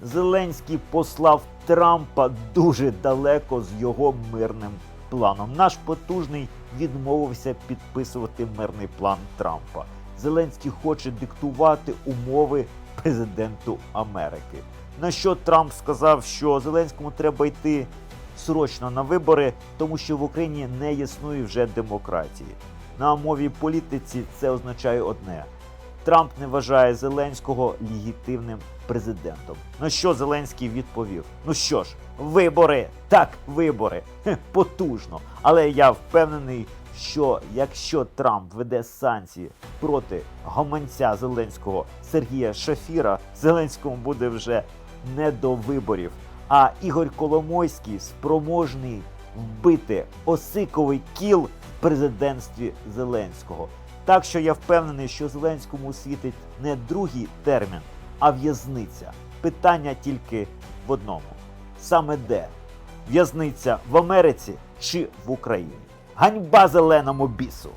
Зеленський послав Трампа дуже далеко з його мирним планом. Наш потужний відмовився підписувати мирний план Трампа. Зеленський хоче диктувати умови президенту Америки. На що Трамп сказав, що Зеленському треба йти срочно на вибори, тому що в Україні не існує вже демократії. На мові політиці це означає одне: Трамп не вважає Зеленського легітимним президентом. На що Зеленський відповів: Ну що ж, вибори, так, вибори, Хе, потужно. Але я впевнений, що якщо Трамп веде санкції проти гаманця Зеленського Сергія Шафіра, Зеленському буде вже не до виборів. А Ігор Коломойський спроможний вбити осиковий кіл президентстві Зеленського. Так що я впевнений, що Зеленському світить не другий термін, а в'язниця. Питання тільки в одному: саме де? В'язниця в Америці чи в Україні? Ганьба зеленому бісу!